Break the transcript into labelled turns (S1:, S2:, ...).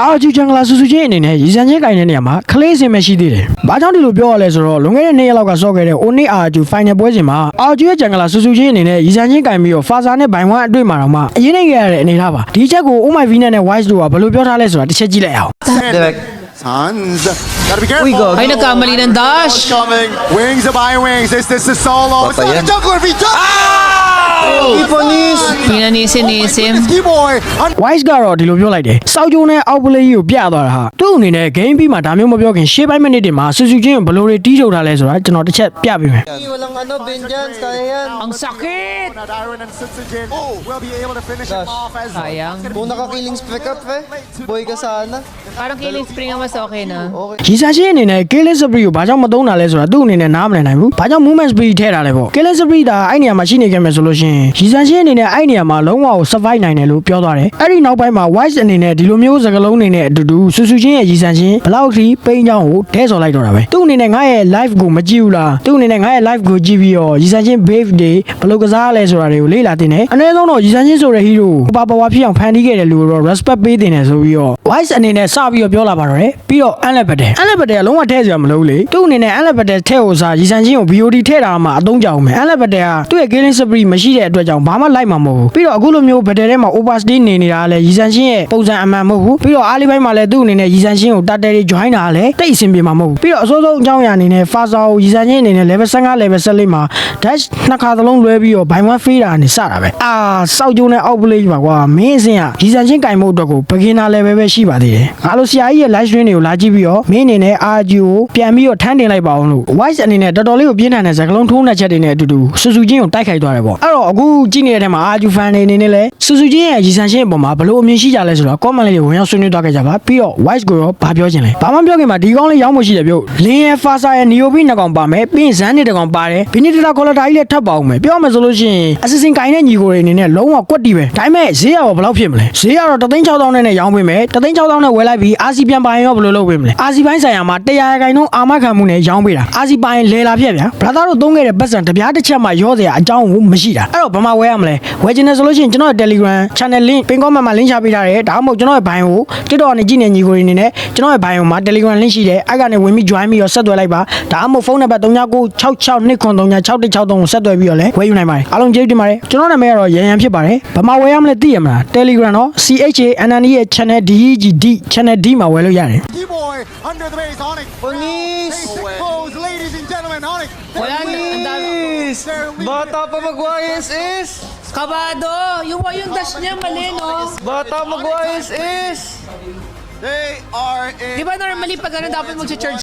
S1: အာဂျူဂျန်ဂလာဆူဆူချင်းအနေနဲ့ရည်စံချင်းကင်တဲ့နေရာမှာခလေးစင်မရှိသေးတယ်။ဘာကြောင့်ဒီလိုပြောရလဲဆိုတော့လွန်ခဲ့တဲ့နေ့ရက်လောက်ကဆော့ခဲ့တဲ့ Oni အာဂျူ Final ပွဲစဉ်မှာအာဂျူရဲ့ဂျန်ဂလာဆူဆူချင်းအနေနဲ့ရည်စံချင်းကင်ပြီးတော့ဖာဇာနဲ့ဘိုင်ဝမ်အတွေ့မှာတော့မှအရင်နေခဲ့ရတဲ့အနေထားပါ။ဒီချက်ကို Oh My V နဲ့ Wise တို့ကဘယ်လိုပြောထားလဲဆိုတာတစ်ချက်ကြည့်လိုက်အောင်
S2: Hans, gotta be careful.
S3: Uy, gagi.
S4: Ay, nagkamali ng dash.
S2: Coming, wings by wings. Is this a solo? It's not a
S3: Patayan.
S2: juggler if he does.
S3: Iponis!
S4: Pinanisin-nisim.
S2: Ski boy. Un-
S1: Wise ကတော့ဒီလိုပြောလိုက်တယ်။စောက်ကျုံနဲ့အောက်ပလေးကြီးကိုပြသွားတာဟာသူ့အနေနဲ့ game ပြီးမှဒါမျိုးမပြောခင်ရှေ့ပိုင်းမိနစ်တွေမှာဆူဆူချင်းကိုဘယ်လိုတွေတီးထုတ်ထားလဲဆိုတာကျွန်တော်တစ်ချက်ပြပေးမယ်
S3: Walang ano, vengeance, kaya yan.
S4: Ang sakit!
S2: Now Darren and Sitsujin will be able to finish him
S3: Gosh.
S2: off as
S4: Sayang.
S3: Kung naka-killing pick up eh, boy ka sana.
S4: Parang killing spring ang mas okay na.
S3: Okay.
S1: ။ရီဆာချင်းအနေနဲ့ Killing Spree ကိုဘာကြောင့်မသုံးတာလဲဆိုတာသူ့အနေနဲ့နားမလည်နိုင်ဘူး။ဘာကြောင့် Movement Speed ထည့်တာလဲပေါ့။ Killing Spree ဒါအဲ့နေရာမှာရှိနေခဲ့မယ်ဆိုလို့ရှိရင်ရီဆာချင်းအနေနဲ့အဲ့နေရာမှာလုံးဝကို survive နိုင်တယ်လို့ပြောသွားတယ်။အဲ့ဒီနောက်ပိုင်းမှာ Wise အနေနဲ့ဒီလိုမျိုးစကားလုံးတွေနဲ့အတူတူဆူဆူချင်းရဲ့ရီဆာချင်းဘလောက်ထိပိန်းချောင်းကိုတဲဆော်လိုက်တော့တာပဲ။သူ့အနေနဲ့ငါရဲ့ live ကိုမကြည့်ဘူးလား။သူ့အနေနဲ့ငါရဲ့ live ကိုကြည့်ပြီးတော့ရီဆာချင်း Brave တွေဘယ်လိုကစားရလဲဆိုတာတွေကိုလေ့လာတင်တယ်။အနည်းဆုံးတော့ရီဆာချင်းဆိုတဲ့ hero ကိုပါပါဝါဖြစ်အောင်ဖန်တီးခဲ့တဲ့လူကိုတော့ respect ပေးတင်တယ်ဆိုပြီးတော့ Wise အနေနဲ့စပြီးတော့ပြောလာပါတော့တယ်။ပြီးတော့ Unlimited Unlimited ကလုံးဝထည့်စရာမလိုဘူးလေ။သူ့အနေနဲ့ Unlimited ထည့်ဖို့စားရီဆန်ချင်းကို BOD ထည့်တာမှအသုံးကြအောင်မယ်။ Unlimited ကသူ့ရဲ့ killing spree မရှိတဲ့အတွက်ကြောင့်ဘာမှလိုက်မှာမဟုတ်ဘူး။ပြီးတော့အခုလိုမျိုး battle ထဲမှာ overstay နေနေတာကလည်းရီဆန်ချင်းရဲ့ပုံစံအမှန်မဟုတ်ဘူး။ပြီးတော့အားလေးပိုင်းမှာလည်းသူ့အနေနဲ့ရီဆန်ချင်းကိုတတ်တယ် join တာကလည်းတိတ်အဆင်ပြေမှာမဟုတ်ဘူး။ပြီးတော့အစိုးဆုံးအကြောင်းအရာအနေနဲ့ Faza ကိုရီဆန်ချင်းအနေနဲ့ level 15 level 14မှာ dash နှစ်ခါသလုံးလွဲပြီးတော့ by one fade တာနဲ့စတာပဲ။အာစောက်ကျုံနဲ့ out play ပါကွာ။မင်းအစင်ကရီဆန်ချင်းကင်မှုအတွက်ကို beginner level ပဲရှိပါသေးတယ်။ငါလိုဆရာကြီးရဲ့ live stream တွေကိုလာကြည့်ပြီးတော့မင်းအနေနဲ့ RG ကိုပြန်ပြီးတော့ထမ်းတင်လိုက်ပါအောင်လို့ Wise အနေနဲ့တော်တော်လေးကိုပြင်းထန်တဲ့စကားလုံးထိုးနှက်ချက်တွေနဲ့အတူတူဆူဆူချင်းကိုတိုက်ခိုက်သွားတယ်ပေါ့အဲ့တော့အခုကြည့်နေတဲ့ထဲမှာ RG fan တွေအနေနဲ့လည်းဆူဆူချင်းရဲ့ရည်စံချင်းအပေါ်မှာဘယ်လိုအမြင်ရှိကြလဲဆိုတော့ comment လေးတွေဝင်ရောက်ဆွေးနွေးသွားခဲ့ကြပါပြီးတော့ Wise ကိုရောဘာပြောချင်လဲဘာမှပြောခင်မှာဒီကောင်းလေးရောင်းမရှိတယ်ပြုတ်လင်းရဲ့ Fasa ရဲ့ Neo B နှစ်ကောင်ပါမယ်ပြီးရင်ဇန်နေတစ်ကောင်ပါတယ်ဘီနီတတာခေါ်လာတာကြီးလည်းထပ်ပါအောင်မယ်ပြောမယ်ဆိုလို့ရှိရင် assassin ကိုင်းတဲ့ညီကိုတွေအနေနဲ့လုံးဝကွက်တီပဲဒါပေမဲ့ဈေးရောဘယ်လောက်ဖြစ်မလဲဈေးကတော့3,600နဲ့နဲ့ရောင်းပေးမယ်3,600နဲ့ဝယ်လိုက်ပြီး RC ပြန်ပါရင်ရောဘယ်လိုလုပ်ပေးမလဲ RC ပိုင်းဆိုင်ရာမှာ100ရာခိုင်နှုန်းအာမခံမှုနဲ့ရောင်းပေးတာ RC ပိုင်းလဲလာဖြစ်ဗျာ brother တို့သုံးခဲ့တဲ့ပတ်စံတစ်ပြားတစ်ချက်မှရောစရာအကြောင်းကိုမရှိတာအဲ့တော့ဘာမှဝယ်ရမလဲဝယ်ချင်တယ်ဆိုလို့ရှိရင်ကျွန်တော်ရဲ့ Telegram channel link ပင်ကောမမှာ link ချပေးထားတယ်ဒါမှမဟုတ်ကျွန်တော်ရဲ့ bio ကို TikTok ကနေကြည့်နေညီကိုတွေအနေနဲ့ကျွန်တော်ရဲ့ bio မှာ Telegram link ရှိတယ်အဲ့ကနေဝင်ပြီး join ပြီးတော့ဆက်သွယ်လိုက်ပါဒါမှမဟုတ်ဖုန်းနံပါတ်3996626363ကိုဆက်သွယ်ပြီးတော့လည်းဝယ်ယူနိုင်ပါတယ်အားလုံးကျေးဇူးတင်ပါတယ်ကျွန်တော်နာမည်ကတော့ရန်ရန်ဖြစ်ပါတယ်ဘာမှဝယ်ရမလဲသိရမလား Telegram တော့ CHANNE ရဲ့ channel DEGD channel D မှာဝယ်လို့ရတယ်
S2: Ski boy under the base. Onyx.
S3: Ponis!
S2: Basic pose, ladies and gentlemen. Onyx.
S4: Wala
S3: Ponis! Bata pa mag-YSS!
S4: Kabado! Yung, yung dash niya mali, no?
S3: Bata mag-YSS!
S2: They are in.
S4: Di ba normally pag ano dapat mag-charge